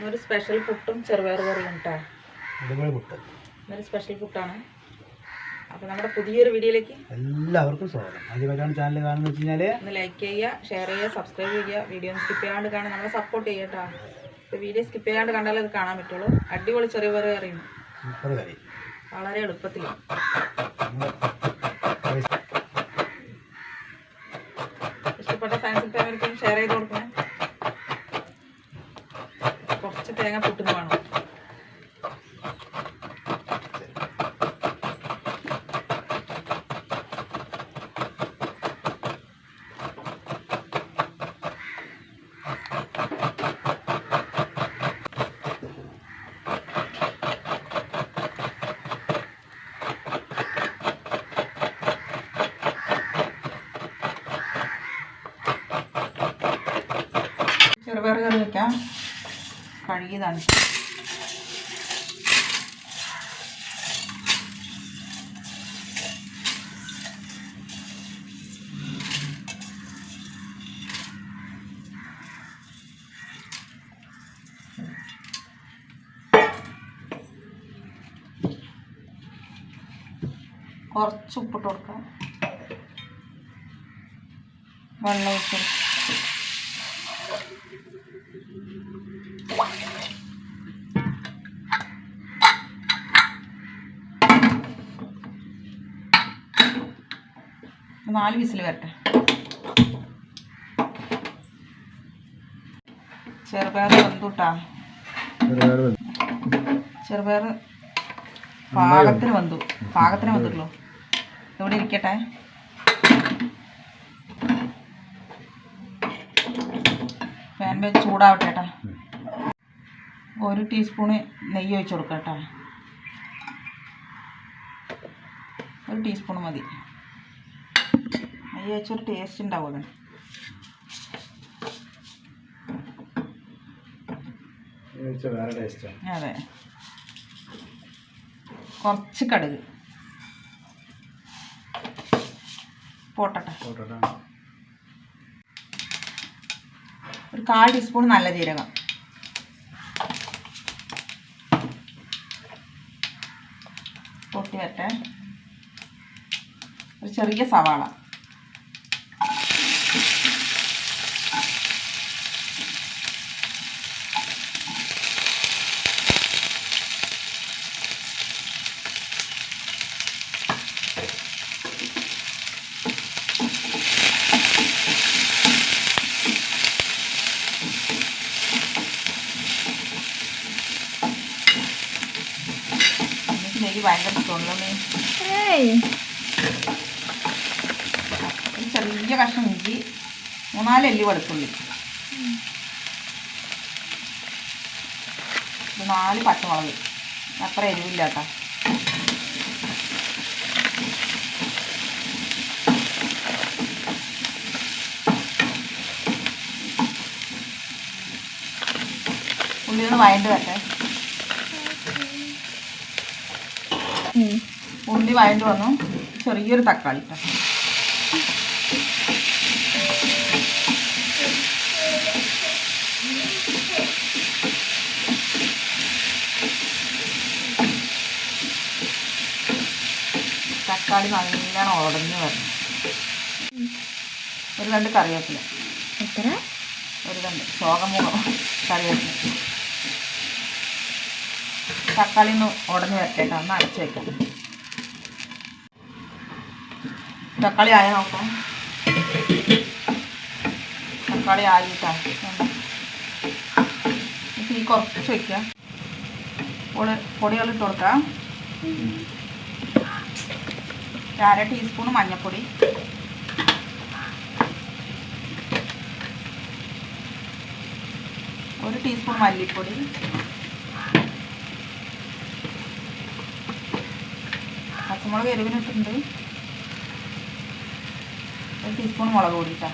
ഇന്നൊരു സ്പെഷ്യൽ പുട്ടും ചെറുപയർ കറിയും കേട്ടോ ഇന്നൊരു സ്പെഷ്യൽ പുട്ടാണ്. അപ്പോൾ നമ്മുടെ പുതിയൊരു വീഡിയോയിലേക്ക് എല്ലാവർക്കും സ്വാഗതം. ആദ്യമായിട്ടാണ് ചാനൽ കാണുന്നത് വെച്ച് കഴിഞ്ഞാൽ ഒന്ന് ലൈക്ക് ചെയ്യുക ഷെയർ ചെയ്യുക സബ്സ്ക്രൈബ് ചെയ്യുക. വീഡിയോ സ്കിപ്പ് ചെയ്യാണ്ട് കാണാൻ നമ്മളെ സപ്പോർട്ട് ചെയ്യുക കേട്ടോ വീഡിയോ സ്കിപ്പ് ചെയ്യാണ്ട് കണ്ടാലേ അത് കാണാൻ പറ്റുള്ളൂ. അടിപൊളി ചെറുപയർ കറിയും. സൂപ്പർ കറി. വളരെ എളുപ്പത്തിൽ നമ്മൾ ഇഷ്ടപ്പെട്ട ഫാൻസിൽ ഫാമിലിക്കും ഷെയർ ചെയ്ത് കൊടുക്കണേ കുറച്ച് തേങ്ങ പുട്ടുന്ന് വേണം ചെറുപയർ കറി വെക്കാം കഴുകിയതാണ് കുറച്ച് ഉപ്പിട്ട് കൊടുക്കാം വെള്ളം കൊടുക്കാം. നാല് വിസിൽ വരട്ടെ. ചെറുപയർ വെന്തുട്ടാ. ചെറുപയർ പാകത്തിന് വന്നു പാകത്തിന് വന്നിട്ടുള്ളൂ ഇവിടെ ഇരിക്കട്ടെ? ഫാൻ വെച്ച് ചൂടാവട്ടെ കേട്ടാ ഒരു ടീസ്പൂണ് നെയ്യ് ഒഴിച്ച് കൊടുക്കാം കേട്ടോ. ഒരു ടീസ്പൂൺ മതി. നെയ്യ് വെച്ചൊരു ടേസ്റ്റ് ഉണ്ടാവും അതിന് വേറെ ടേസ്റ്റാണ് അതെ. കുറച്ച് കടുക്. പോട്ടട്ടെ. ഒരു കാൽ ടീസ്പൂൺ നല്ല ജീരകം. പൊട്ടി വരട്ടെ ഒരു ചെറിയ സവാള. എനിക്ക് ഭയങ്കര ഒരു ചെറിയ കഷ്ണം ഇഞ്ചി മൂന്നാൽ എല്ലി വെളുത്തുള്ളി. നാല് പച്ചമുളക്. അത്ര എരിവില്ല കേട്ടോ ഉള്ളി ഒന്ന് വഴണ്ട് വരട്ടെ. ഉള്ളി വഴണ്ട് വന്നു. ചെറിയൊരു തക്കാളി. തക്കാളി നല്ലോണം ഉടഞ്ഞു വരുന്നു ഒരു രണ്ട് കറിവേപ്പില. എത്ര? ഒരു രണ്ട്. ശോകമുഖം കറിവേപ്പില. തക്കാളി ഒന്ന് ഉടഞ്ഞു വരട്ടേട്ടോ ഒന്ന് അടച്ചു വെക്കാം. തക്കാളി ആയ നോക്കാം തക്കാളി ആയിട്ടാ ഈ കുറച്ച് വയ്ക്കുക പൊടി പൊടികൾ ഇട്ട് കൊടുക്കാം അര ടീസ്പൂൺ മഞ്ഞൾപ്പൊടി ഒരു ടീസ്പൂൺ മല്ലിപ്പൊടി. പച്ചമുളക് എരിവിനിട്ടുണ്ട് ഒരു ടീസ്പൂൺ മുളക് പൊടി ഇട്ടാ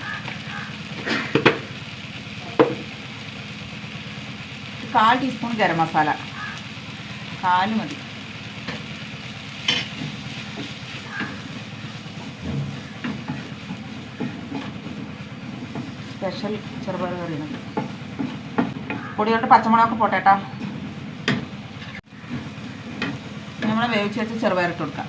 കാൽ ടീസ്പൂൺ ഗരം മസാല. കാൽ മതി. സ്പെഷ്യൽ ചെറുപയർ കറിയാണ് പൊടികളുടെ പച്ചമുളകൊക്കെ പോട്ടേട്ടാ നമ്മൾ വേവിച്ച് വെച്ച് ചെറുപയറിട്ട് കൊടുക്കാം.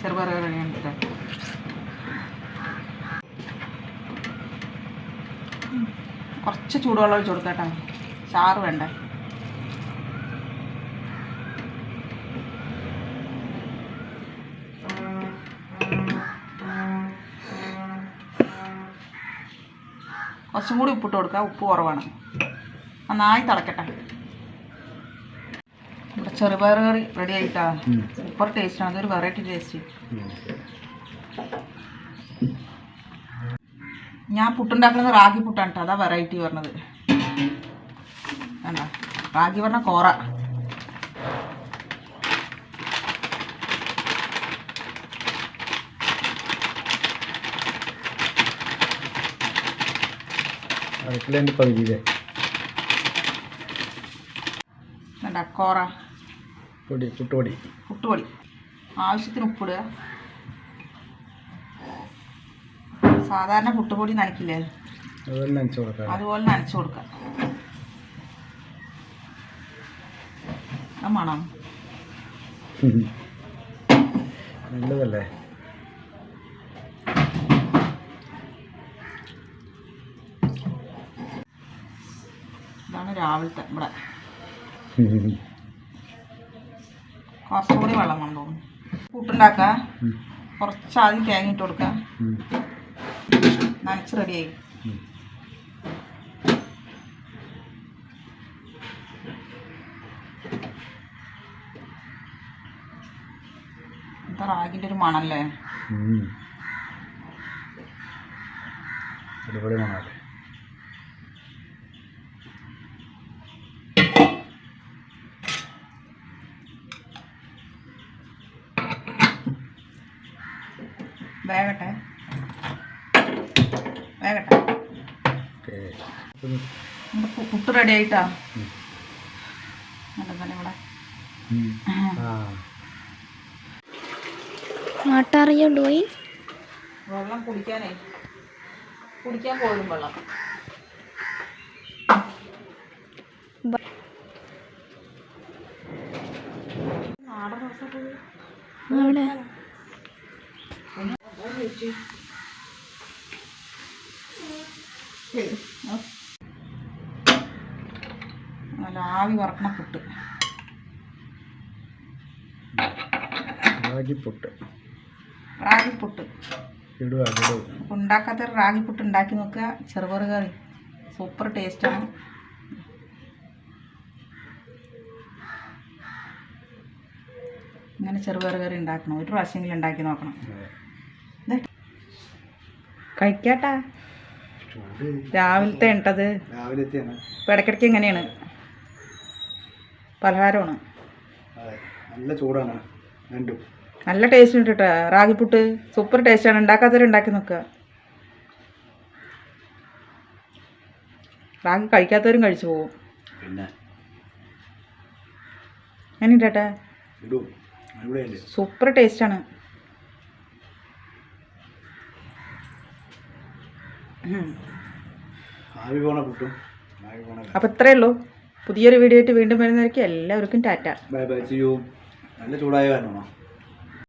ചെറുപയർ കറി എടുത്തിട്ട് കുറച്ച് ചൂടുവെള്ളം ഒഴിച്ച് കൊടുക്കട്ടെ ചാറ് വേണ്ടേ? കുറച്ചും കൂടി ഉപ്പിട്ട് കൊടുക്കുക ഉപ്പ് കുറവാണ്. നന്നായി തിളക്കട്ടെ. നമ്മുടെ ചെറുപയർ കറി റെഡി ആയിട്ടാ. സൂപ്പർ ടേസ്റ്റാണ് അതൊരു വെറൈറ്റി ടേസ്റ്റ് ഞാൻ പുട്ടുണ്ടാക്കുന്നത് റാഗി പുട്ടാണ് കേട്ടോ. അതാ വെറൈറ്റി പറഞ്ഞത്. വേണ്ട റാഗി പറഞ്ഞ കോറ. അടുക്കളേന്റെ പകുതിയില്ലേ വേണ്ട പൊടി പുട്ടുപൊടി. പുട്ടുപൊടി. ആവശ്യത്തിന് ഉപ്പിടുക. സാധാരണ പുട്ടുപൊടി നനയ്ക്കില്ലേ? അതുപോലെ നനച്ചു കൊടുക്കാം അതുപോലെ നനച്ചു കൊടുക്കുക. മണം. നല്ലതല്ലേ? ഇതാണ് രാവിലത്തെ ഇവിടെ. കുറച്ചുകൂടി വെള്ളം പുട്ടുണ്ടാക്കുക ഉം. കുറച്ച് ആദ്യം തേങ്ങ ഇട്ട് കൊടുക്കുക. നനച്ച് റെഡിയായി. എന്താ റാഗിന്റെ ഒരു മണല്ലേ. അടിപൊളി മണമല്ലേ വേഗട്ടെ. വേഗട്ടെ. ഓക്കെ. പുട്ട് റെഡി ആയിട്ടാ? ഇവിടെ. ഉം. ആ. നാട്ടറിയുണ്ട് പോയി വെള്ളം കുടിക്കാനേ. കുടിക്കാൻ പോലും വെള്ളം. നാടൻ അവിടെ നല്ല ആവി വറക്കണ പുട്ട്. റാഗിപ്പുട്ട്. റാഗി പുട്ട് ഇടുക ഇടുക. അപ്പോൾ ഉണ്ടാക്കാത്ത റാഗി പുട്ട് ഉണ്ടാക്കി നോക്കുക. ചെറുപയർ കറി. സൂപ്പർ ടേസ്റ്റാണ് ഇങ്ങനെ ചെറുപയർ കറി ഉണ്ടാക്കണം. ഒരു പ്രാവശ്യമെങ്കിലും ഉണ്ടാക്കി നോക്കണം. കഴിക്കാട്ടാ. രാവിലത്തെ ഇപ്പം ഇടയ്ക്കിടയ്ക്ക് എങ്ങനെയാണ്? പലഹാരമാണ്. നല്ല ചൂടാണ്. രണ്ടും. നല്ല ടേസ്റ്റ് ഉണ്ട് കേട്ടോ റാഗിപ്പുട്ട് സൂപ്പർ ടേസ്റ്റാണ് ഉണ്ടാക്കാത്തവരെ ഉണ്ടാക്കി നോക്കുക. റാഗി കഴിക്കാത്തവരും കഴിച്ചു പോകും പിന്നെ? ഇടും. സൂപ്പർ ടേസ്റ്റാണ് ആവി പോണ പുട്ടും ആവി പോണ അപ്പോൾ ഇത്രയേ ഉള്ളൂ. പുതിയൊരു വീഡിയോ ആയിട്ട് വീണ്ടും വരുന്നവർക്ക് എല്ലാവർക്കും ടാറ്റ. ബൈ ബൈ ചെയ്യൂ നല്ല ചൂടായ കാരണമാണോ?